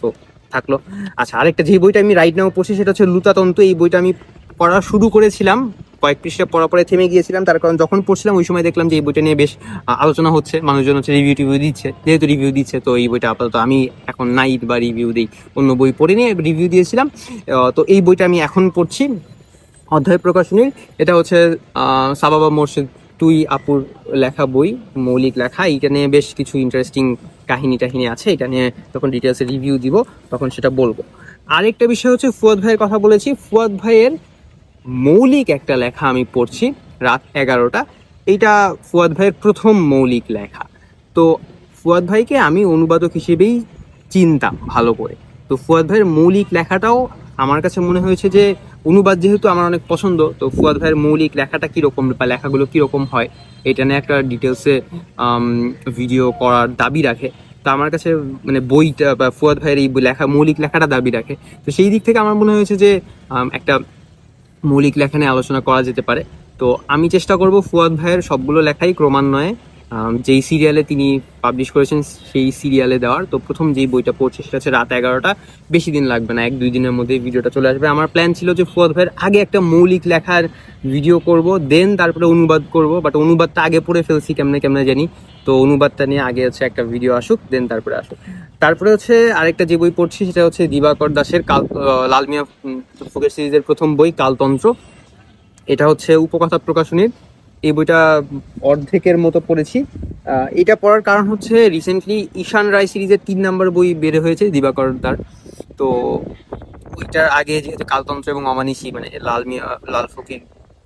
তো থাকল। আচ্ছা আরেকটা যে বইটা আমি রাইট নাও পড়ছি সেটা হচ্ছে লুতাতন্ত্র এই বইটা আমি পড়া শুরু করেছিলাম, কয়েক পৃষ্ঠা পড়া পরে থেমে গিয়েছিলাম। তার কারণ যখন পড়ছিলাম, ওই সময় দেখলাম যে এই বইটা নিয়ে বেশ আলোচনা হচ্ছে। মানুষজন হচ্ছে রিভিউ টিভিউ দিচ্ছে, যেহেতু রিভিউ দিচ্ছে, তো এই বইটা আপাতত আমি এখন নাই বা রিভিউ দিই, অন্য বই পড়ে নিয়ে রিভিউ দিয়েছিলাম। তো এই বইটা আমি এখন পড়ছি অধ্যায় প্রকাশনীর। এটা হচ্ছে সাবাবা মোর্শেদ তুই আপুর লেখা বই, মৌলিক লেখা। এইটা নিয়ে বেশ কিছু ইন্টারেস্টিং কাহিনী টাহিনী আছে, এটা নিয়ে তখন ডিটেলসে রিভিউ দিব, তখন সেটা বলব। আরেকটা বিষয় হচ্ছে ফুয়াদ ভাইয়ের কথা বলেছি। ফুয়াদ ভাইয়ের মৌলিক একটা লেখা আমি পড়ছি রাত এগারোটা। এটা ফুয়াদ ভাইয়ের প্রথম মৌলিক লেখা। তো ফুয়াদ ভাইকে আমি অনুবাদক হিসেবেই চিনতাম ভালো করে। তো ফুয়াদ ভাইয়ের মৌলিক লেখাটাও আমার কাছে মনে হয়েছে যে অনুবাদ যেহেতু আমার অনেক পছন্দ, তো ফুয়াদ ভাইয়ের মৌলিক লেখাটা কীরকম বা লেখাগুলো কীরকম হয়, এটা নিয়ে একটা ডিটেলসে ভিডিও করার দাবি রাখে। তো আমার কাছে মানে বইটা বা ফুয়াদ ভাইয়ের এই লেখা, মৌলিক লেখাটা দাবি রাখে। তো সেই দিক থেকে আমার মনে হয়েছে যে একটা মৌলিক লেখা নিয়ে আলোচনা করা যেতে পারে। তো আমি চেষ্টা করব ফুয়াদ ভাইয়ের সবগুলো লেখাই ক্রমান্বয়ে যেই সিরিয়ালে তিনি পাবলিশ করেছেন, সেই সিরিয়ালে দেওয়ার। তো প্রথম যেই বইটা পড়ছে, সেটা হচ্ছে রাত এগারোটা। বেশি দিন লাগবে না, এক, দুই দিনের মধ্যে ভিডিওটা চলে আসবে। আমার প্ল্যান ছিল যে ফুয়াদ ভাইয়ের আগে একটা মৌলিক লেখার ভিডিও করব দেন তারপরে অনুবাদ করব বাট অনুবাদটা আগে পড়ে ফেলছি, কেমনে কেমনে জানি। তো অনুবাদটা নিয়ে আগে হচ্ছে একটা ভিডিও আসুক দেন তারপরে আসুক। তারপরে হচ্ছে আরেকটা যে বই পড়ছি, সেটা হচ্ছে দিবাকর দাসের কাল লালমিয়া ফকির সিরিজের প্রথম বই, কালতন্ত্র। এটা হচ্ছে উপকথা প্রকাশনীর। এই বইটা অর্ধেকের মতো পড়েছি। এটা পড়ার কারণ হচ্ছে রিসেন্টলি ঈশান রায় সিরিজের তিন নম্বর বই বের হয়েছে, দিবাকর তার তো ওইটার আগে যেহেতু কালতন্ত্র এবং অমানিসি মানে লাল মিয়া, লাল ফকির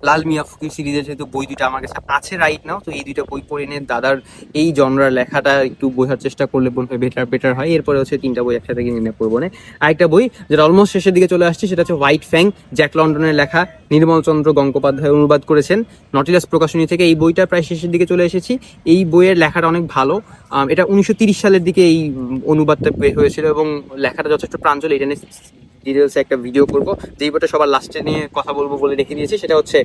লাল মিয়া ফকির সিরিজের যেহেতু বই দুটো আমার কাছে আছে রাইট নাও তো এই দুইটা বই পড়ে নিয়ে দাদার এই জনরার লেখাটা একটু বোঝার চেষ্টা করলে মনে হয় বেটার বেটার হয়। এরপরে হচ্ছে তিনটা বই একসাথে কিনে পড়ব। না আরেকটা বই যেটা অলমোস্ট শেষের দিকে চলে আসছে, সেটা হচ্ছে হোয়াইট ফ্যাং জ্যাক লন্ডনের লেখা নির্মল চন্দ্র গঙ্গোপাধ্যায় অনুবাদ করেছেন। নটিলাস প্রকাশনী থেকে এই বইটা প্রায় শেষের দিকে চলে এসেছি। এই বইয়ের লেখাটা অনেক ভালো। এটা উনিশশো সালের দিকে এই অনুবাদটা হয়েছিল এবং লেখাটা যথেষ্ট প্রাঞ্জল, এটা নিয়ে ডিটেলসে একটা ভিডিও করব। যেই বইটা সবার লাস্টে নিয়ে কথা বলব বলে রেখে দিয়েছি, সেটা হচ্ছে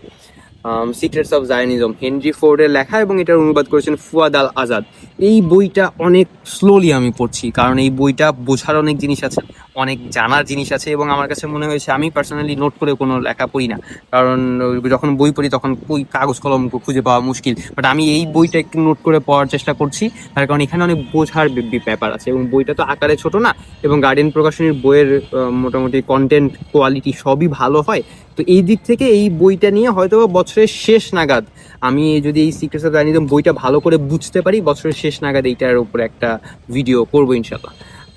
সিক্রেটস অফ জায়নিজম হেনরি ফোর্ডের লেখা এবং এটার অনুবাদ করেছেন ফুয়াদ আল আজাদ। এই বইটা অনেক স্লোলি আমি পড়ছি, কারণ এই বইটা বোঝার অনেক জিনিস আছে। অনেক জানার জিনিস আছে এবং আমার কাছে মনে হয়েছে, আমি পার্সোনালি নোট করে কোনো লেখা পড়ি না। কারণ, যখন বই পড়ি তখন ওই কাগজ কলম খুঁজে পাওয়া মুশকিল। বাট আমি এই বইটা একটু নোট করে পড়ার চেষ্টা করছি। তার কারণ এখানে অনেক বোঝার ব্যাপার আছে এবং বইটা তো আকারে ছোট না এবং গার্ডেন প্রকাশনীর বইয়ের মোটামুটি কন্টেন্ট কোয়ালিটি সবই ভালো হয়। তো এই দিক থেকে এই বইটা নিয়ে হয়তো বছরের শেষ নাগাদ আমি যদি এই সিক্রেটস অফ বইটা ভালো করে বুঝতে পারি, বছরের শেষ নাগাদ এইটার উপরে একটা ভিডিও করব ইনশাল্লাহ